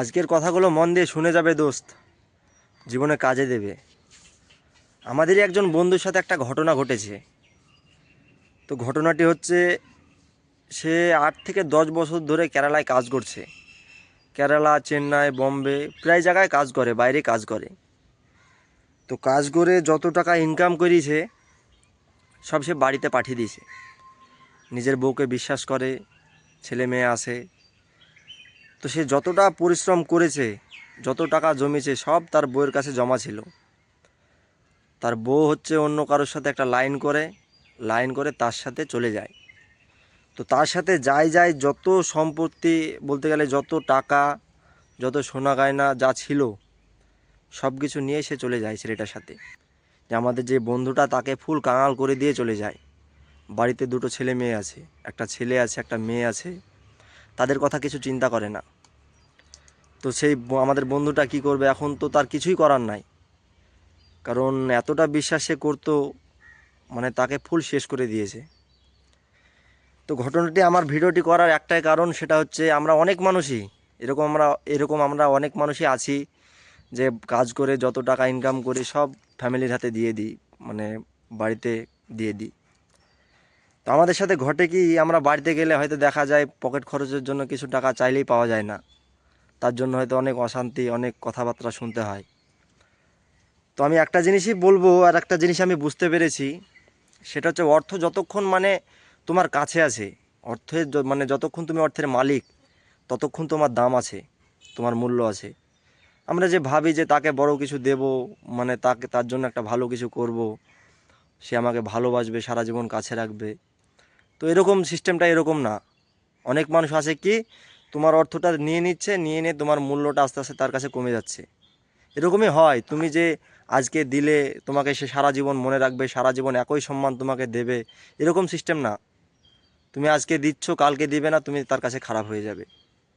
আজকের কথাগুলো মন দিয়ে শুনে যাবে দোস্ত। জীবনে কাজে দেবে। আমাদেরই একজন বন্ধুর সাথে একটা ঘটনা ঘটেছে। তো ঘটনাটি হচ্ছে, সে আট থেকে দশ বছর ধরে কেরালায় কাজ করছে। কেরালা, চেন্নাই, বম্বে প্রায় জায়গায় কাজ করে, বাইরে কাজ করে। তো কাজ করে যত টাকা ইনকাম করিয়েছে সব সে বাড়িতে পাঠিয়ে দিয়েছে। নিজের বউকে বিশ্বাস করে, ছেলে মেয়ে আসে তো সে যতটা পরিশ্রম করেছে, যত টাকা জমেছে সব তার বউয়ের কাছে জমা ছিল। তার বউ হচ্ছে অন্য কারোর সাথে একটা লাইন করে লাইন করে তার সাথে চলে যায়। তো তার সাথে যাই যাই যত সম্পত্তি বলতে গেলে যত টাকা, যত সোনা গয়না যা ছিল, সব কিছু নিয়ে সে চলে যায় ছেলেটার সাথে। যে আমাদের যে বন্ধুটা তাকে ফুল কাঙাল করে দিয়ে চলে যায়। বাড়িতে দুটো ছেলে মেয়ে আছে, একটা ছেলে আছে, একটা মেয়ে আছে। তাদের কথা কিছু চিন্তা করে না। তো সেই আমাদের বন্ধুটা কি করবে? এখন তো তার কিছুই করার নাই। কারণ এতটা বিশ্বাস সে করতো মানে তাকে ফুল শেষ করে দিয়েছে। তো ঘটনাটি আমার ভিডিওটি করার একটাই কারণ সেটা হচ্ছে আমরা অনেক মানুষই, এরকম আমরা এরকম আমরা অনেক মানুষই আছি যে কাজ করে যত টাকা ইনকাম করি সব ফ্যামিলির হাতে দিয়ে দিই মানে বাড়িতে দিয়ে দিই। তো আমাদের সাথে ঘটে কি, আমরা বাড়িতে গেলে হয়তো দেখা যায় পকেট খরচের জন্য কিছু টাকা চাইলেই পাওয়া যায় না। তার জন্য হয়তো অনেক অশান্তি, অনেক কথাবার্তা শুনতে হয়। তো আমি একটা জিনিসই বলব আর একটা জিনিস আমি বুঝতে পেরেছি, সেটা হচ্ছে অর্থ যতক্ষণ মানে তোমার কাছে আছে অর্থের মানে যতক্ষণ তুমি অর্থের মালিক, ততক্ষণ তোমার দাম আছে, তোমার মূল্য আছে। আমরা যে ভাবি যে তাকে বড় কিছু দেব মানে তাকে, তার জন্য একটা ভালো কিছু করব, সে আমাকে ভালোবাসবে, সারা জীবন কাছে রাখবে। তো এরকম সিস্টেমটা এরকম না। অনেক মানুষ আছে কি তোমার অর্থটা নিয়ে নিচ্ছে, নিয়ে নিয়ে তোমার মূল্যটা আস্তে আস্তে তার কাছে কমে যাচ্ছে। এরকমই হয়, তুমি যে আজকে দিলে তোমাকে সে সারা জীবন মনে রাখবে, সারা জীবন একই সম্মান তোমাকে দেবে, এরকম সিস্টেম না। তুমি আজকে দিচ্ছ, কালকে দিবে না, তুমি তার কাছে খারাপ হয়ে যাবে।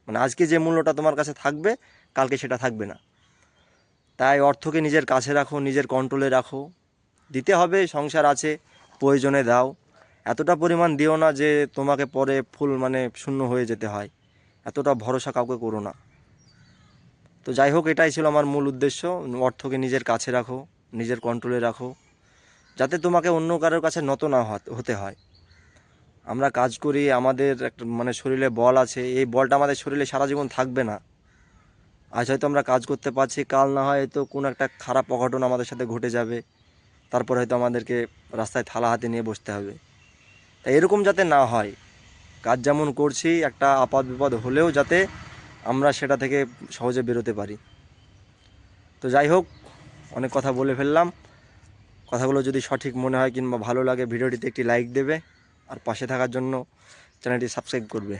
মানে আজকে যে মূল্যটা তোমার কাছে থাকবে, কালকে সেটা থাকবে না। তাই অর্থকে নিজের কাছে রাখো, নিজের কন্ট্রোলে রাখো। দিতে হবে, সংসার আছে, প্রয়োজনে দাও। এতটা পরিমাণ দিও না যে তোমাকে পরে ফুল মানে শূন্য হয়ে যেতে হয়। এতটা ভরসা কাউকে করো না। তো যাই হোক, এটাই ছিল আমার মূল উদ্দেশ্য। অর্থকে নিজের কাছে রাখো, নিজের কন্ট্রোলে রাখো, যাতে তোমাকে অন্য কারোর কাছে নত না হত- হয়। আমরা কাজ করি, আমাদের একটা মানে শরীরে বল আছে, এই বলটা আমাদের শরীরে সারা জীবন থাকবে না। আজ হয়তো আমরা কাজ করতে পারছি, কাল না হয় তো কোনো একটা খারাপ অঘটন আমাদের সাথে ঘটে যাবে। তারপর হয়তো আমাদেরকে রাস্তায় থালা হাতে নিয়ে বসতে হবে। তাই এরকম যাতে না হয় কাজ যেমন করছি, একটা আপাত বিপদ হলেও যাতে আমরা সেটা থেকে সহজে বেরোতে পারি। তো যাই হোক, অনেক কথা বলে ফেললাম। কথাগুলো যদি সঠিক মনে হয় কিংবা ভালো লাগে, ভিডিওটিতে একটি লাইক দেবে। আর পাশে থাকার জন্য চ্যানেলটি সাবস্ক্রাইব করবে।